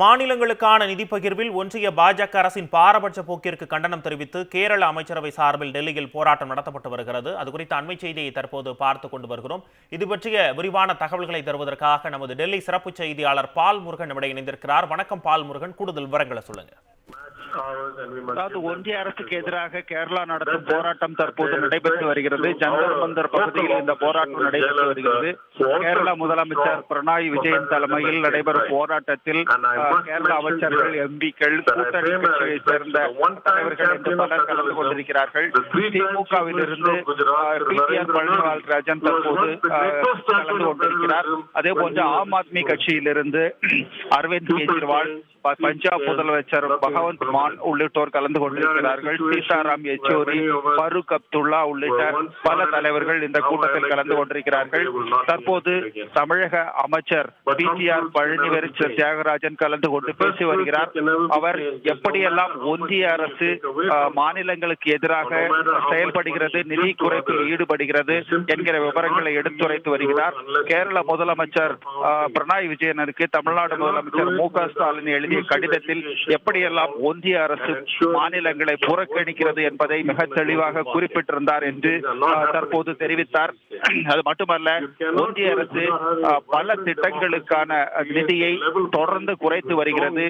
மாநிலங்களுக்கான நிதி பகிர்வில் ஒன்றிய பாஜக அரசின் பாரபட்ச போக்கிற்கு கண்டனம் தெரிவித்து கேரள அமைச்சரவை சார்பில் டெல்லியில் போராட்டம் நடத்தப்பட்டு வருகிறது. அது குறித்த அண்மை செய்தியை தற்போது பார்த்து கொண்டு வருகிறோம். இது பற்றிய விரிவான தகவல்களை தருவதற்காக நமது டெல்லி சிறப்பு செய்தியாளர் பால் முருகன் நம்முடைய இணைந்திருக்கிறார். வணக்கம் பால் முருகன். கூடுதல் விவரங்களை சொல்லுங்கள் அதாவது ஒன்றிய அரசுக்கு எதிராக கேரளா நடத்தும் போராட்டம் தற்போது நடைபெற்று வருகிறது. ஜந்தர் மந்தர் பகுதியில் இந்த போராட்டம் நடைபெற்று வருகிறது. கேரள முதலமைச்சர் பினராயி விஜயன் தலைமையில் நடைபெறும் போராட்டத்தில் கேரள அமைச்சர்கள் எம்பிக்கள் கூட்டணி கட்சியை சேர்ந்த தலைவர்கள் என்று பலர் கலந்து கொண்டிருக்கிறார்கள். திமுகவில் இருந்து பிடிஆர் பழனிவால் ராஜன் தற்போது கலந்து கொண்டிருக்கிறார். அதே போன்று ஆம் ஆத்மி கட்சியிலிருந்து அரவிந்த் கெஜ்ரிவால் ப- பஞ்சாப் முதலமைச்சர் பகவந்த் மான் உள்ளிட்டோர் கலந்து கொண்டிருக்கிறார்கள். சீதாராம் யெச்சூரி ஃபருக் அப்துல்லா உள்ளிட்ட பல தலைவர்கள் இந்த கூட்டத்தில் கலந்து கொண்டிருக்கிறார்கள். தற்போது தமிழக அமைச்சர் பிடிஆர் பழனிவேல் தியாகராஜன் கலந்து கொண்டு பேசி வருகிறார். அவர் எப்படியெல்லாம் ஒன்றிய அரசு மாநிலங்களுக்கு எதிராக செயல்படுகிறது நிதி குறைப்பில் ஈடுபடுகிறது என்கிற விவரங்களை எடுத்துரைத்து வருகிறார். கேரள முதலமைச்சர் அஹ், பினராயி விஜயனுக்கு தமிழ்நாடு முதலமைச்சர் மு க ஸ்டாலின் எழுதிய கடிதத்தில் எப்படியெல்லாம் ஒன்றிய அரசு மாநிலங்களை புறக்கணிக்கிறது என்பதை மிக தெளிவாக குறிப்பிட்டிருந்தார் என்று தற்போது தெரிவித்தார். அது மட்டுமல்ல ஒன்றிய அரசு பல திட்டங்களுக்கான நிதியை தொடர்ந்து குறைத்து வருகிறது.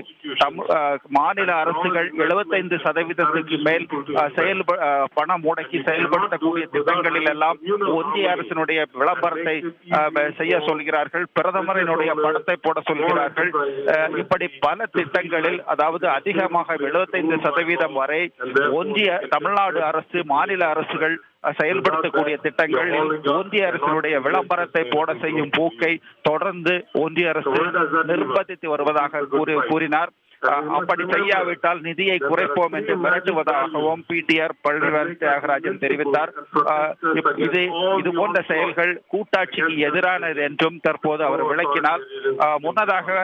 மாநில அரசுகள் 75% சதவீதத்துக்கு மேல் அஹ், பணம் முடக்கி செயல்படுத்தக்கூடிய திட்டங்களில் எல்லாம் ஒன்றிய அரசினுடைய விளம்பரத்தை செய்ய சொல்கிறார்கள். பிரதமரினுடைய படத்தை போட சொல்கிறார்கள். இப்படி பல திட்டங்களில் அதாவது அதிகமாக 75% சதவீதம் வரை ஒன்றிய தமிழ்நாடு அரசு மாநில அரசுகள் செயல்படுத்தக்கூடிய திட்டங்கள் ஒன்றிய அரசினுடைய விளம்பரத்தை போட செய்யும் போக்கை தொடர்ந்து ஒன்றிய அரசு நிர்பந்தித்து வருவதாக கூறி கூறினார். அப்படி செய்யாவிட்டால் நிதியை குறைப்போம் என்று மிரட்டுவதாகவும் பிடிஆர் பழனிவேல் தியாகராஜன் தெரிவித்தார். இது இது போன்ற செயல்கள் கூட்டாட்சிக்கு எதிரானது என்றும் தற்போது அவர் விளக்கினார். முன்னதாக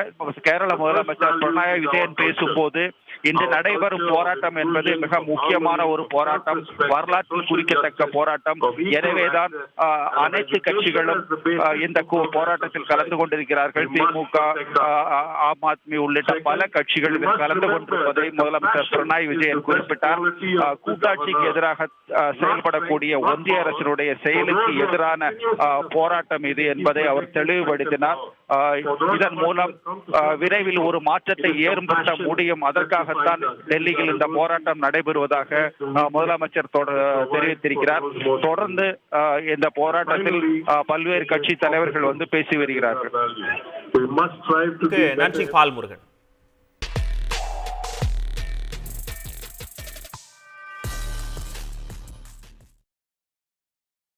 கேரள முதலமைச்சர் பினராயி விஜயன் பேசும்போது இன்று நடைபெறும் போராட்டம் என்பது மிக முக்கியமான ஒரு போராட்டம். வரலாற்றில் குறிக்கத்தக்க போராட்டம். எனவேதான் அனைத்து கட்சிகளும் இந்த போராட்டத்தில் கலந்து கொண்டிருக்கிறார்கள். திமுக ஆம் ஆத்மி உள்ளிட்ட பல கட்சிகள் இதில் கலந்து கொண்டிருப்பதை முதலமைச்சர் பினராயி விஜயன் குறிப்பிட்டார். கூட்டாட்சிக்கு எதிராக அஹ், செயல்படக்கூடிய ஒன்றிய அரசினுடைய செயலுக்கு எதிரான போராட்டம் இது என்பதை அவர் தெளிவுபடுத்தினார். இதன் மூலம் விரைவில் ஒரு மாற்றத்தை ஏற்படுத்த முடியும். அதற்காகத்தான் டெல்லியில் இந்த போராட்டம் நடைபெறுவதாக முதலமைச்சர் தெரிவித்திருக்கிறார். தொடர்ந்து இந்த போராட்டத்தில் பல்வேறு கட்சி தலைவர்கள் வந்து பேசி வருகிறார்கள். நன்றி பால் முருகன்.